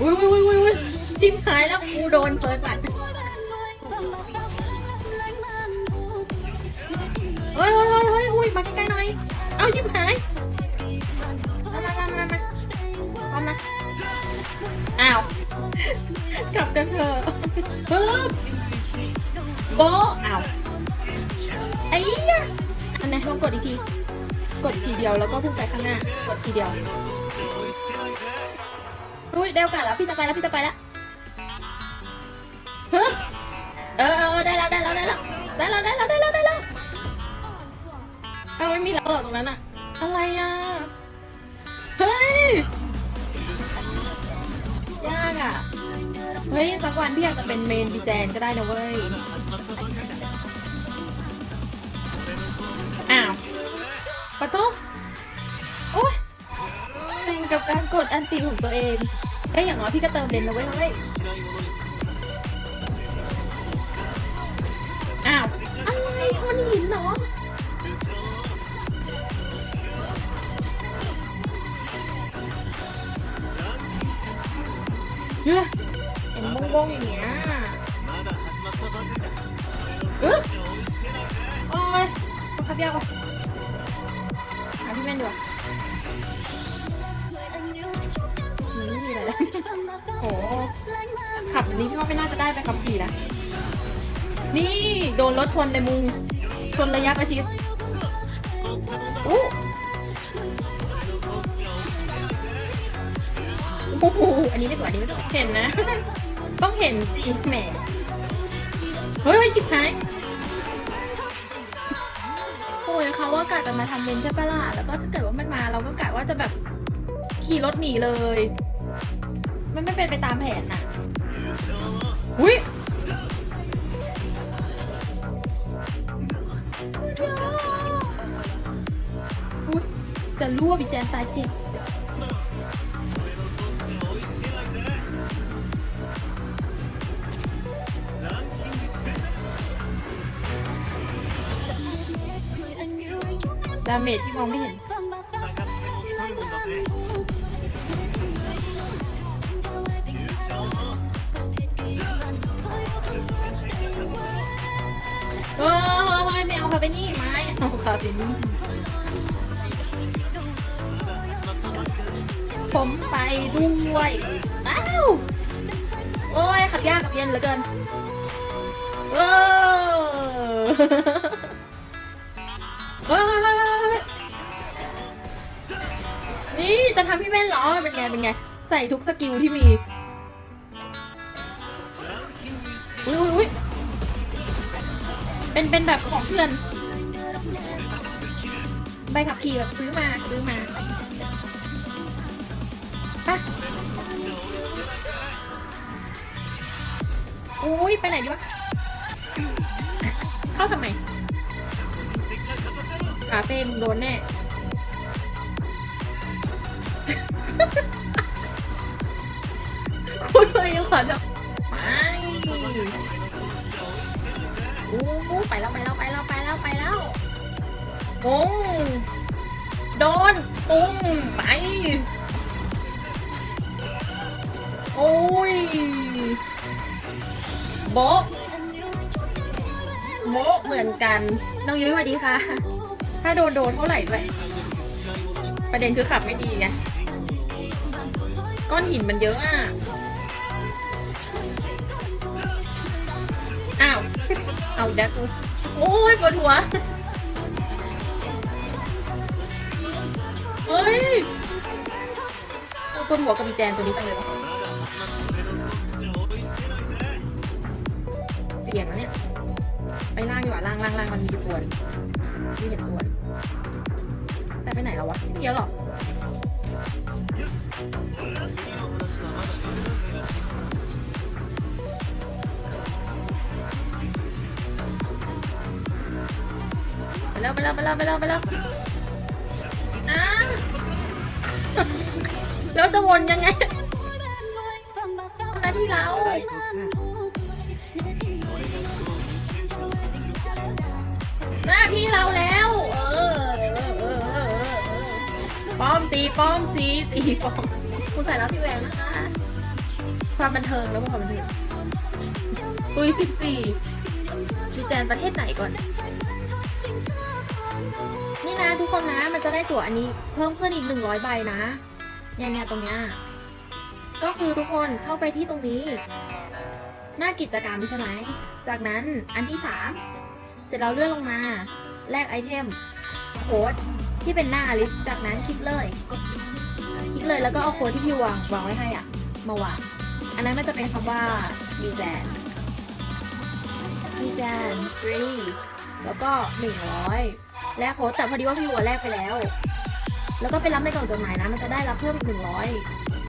อุ้ยอุ้ยอุ้ยอุ้ยอุ้ยชิมหายแล้วกูโดนเฟิร์สบัตเฮ้ยเฮ้ยเฮ้ยเฮ้ยอุ้ยมาใกล้ๆหน่อย เอาชิมหายมามามามามาพร้อมนะ อ้าว กลับกันเถอะปึ๊บโบอ้าวไอ้ยะอันไหนลองกดอีกที กดทีเดียวแล้วก็พุ่งไปข้างหน้า กดทีเดียว อุ้ยเดวกันแล้วพี่จะไปแล้วพี่จะไปแล้วฮึเออเออได้แล้วได้แล้วได้แล้วได้แล้วได้แล้วได้แล้วได้แล้วเอาไม่มีแล้วตรงนั้นอะอะไรอะเฮ้ยยากอะเฮ้ยสักวันพี่อยากจะเป็นเมนดีแจนก็ได้นะเว้ยอ้าวปะตุ๊ กับการกดอันตีของตัวเองเฮ้ยอย่างน้อยพี่ก็เติมเลนนะเว้เฮ้ยอ้าวอะไรมันหินเนาะเฮ้ยเห็นโบ้งๆอย่างเงี้ยเออโอ้ยบังคับยากว่ะหาพี่แม่นดีกว่า โอ้ขับแบบนี้พี่ว่าไม่น่าจะได้ไปขับขี่นะ นี่โดนรถชนในมุงชนระยะประชิดอู้โอ้โหอันนี้ไม่ตัวอันนี้ไม่ตัวเห็นนะ ต้องเห็นสิแหม เฮ้ยชิบหายโอ้ยเขาว่ากะจะมาทำเลนใช่ปะล่ะ แล้วก็ถ้าเกิดว่ามันมาเราก็กะว่าจะแบบขี่รถหนีเลย มันไม่เป็นไปตามแผนน่ะอุ้ยอุ๊ยจะรั่วพี่แจนตายเจ็บดาเมจที่มองไม่เห็น ไม่เอาคาเฟนี่ไม้เอาคาเฟนี่ผมไปด้วยอ้าวโอ้ยขับยากขับเย็นเหลือเกินเออเฮ้ยนี่จะทำพี่แม่นเหรอเป็นไงเป็นไง ใส่ทุกสกิลที่มีอุ้ยอุ้ยอุ้ย เป็นเป็นแบบของเพื่อน ใบขับขี่แบบซื้อมาซื้อมาปะอุ้ยไปไหนดีวะ เข้าทำไมคาเฟ่มึงโดนแน่คุณเลยยังขอจะไม่ ไปแล้วไปแล้วไปแล้วไปแล้วไปแล้วโอ้โดนตุ้มไป โอ้ยโบโบเหมือนกัน น้องยุ้ยสวัสดีค่ะ ถ้าโดนโดนเท่าไหร่ด้วย ประเด็นคือขับไม่ดีไง ก้อนหินมันเยอะอะ เอาแดกโอ้ยปวดหัว เฮ้ยปวดหัวกับมีแจนตัวนี้จังเลยวะเสียงแล้วเนี่ย ไปล่างดีกว่าล่างล่างล่างมันมีตัวหนึงไม่เห็นตัวแต่ไปไหนแล้ววะไม่มีแล้วหรอ แล้วไปแล้วไปแล้วไปแล้วแล้วอ้าแล้วจะวนยังไงหน้าที่เราหน้าที่เราแล้ว เออเออเออเออป้อมตีป้อมตีตีป้อมคุณใส่แล้วที่แหวนนะคะ ความบันเทิงแล้วความบันเทิงตุยสิบสี่ดีแจนประเทศไหนก่อน นี่นะทุกคนนะมันจะได้ตั๋วอันนี้เพิ่มขึ้นอีกหนึ่งร้อยใบนะเนี่ยเนี่ยตรงเนี้ยก็คือทุกคนเข้าไปที่ตรงนี้ หน้ากิจกรรมใช่ไหมจากนั้นอันที่สามเสร็จแล้วเลื่อนลงมา แลกไอเทมโค้ดที่เป็นหน้าลิสต์จากนั้นคลิกเลยคลิกเลยแล้วก็เอาโค้ดที่พี่วางวางไว้ให้อะ มาวางอันนั้นมันจะเป็นคำว่ามีแจนมีแจนฟรีแล้วก็หนึ่งร้อย แลกโค้ดแต่พอดีว่าพี่วัวแลกไปแล้ว แล้วก็ไปรับในกล่องจดหมายนะ มันจะได้รับเพิ่มอีกหนึ่งร้อย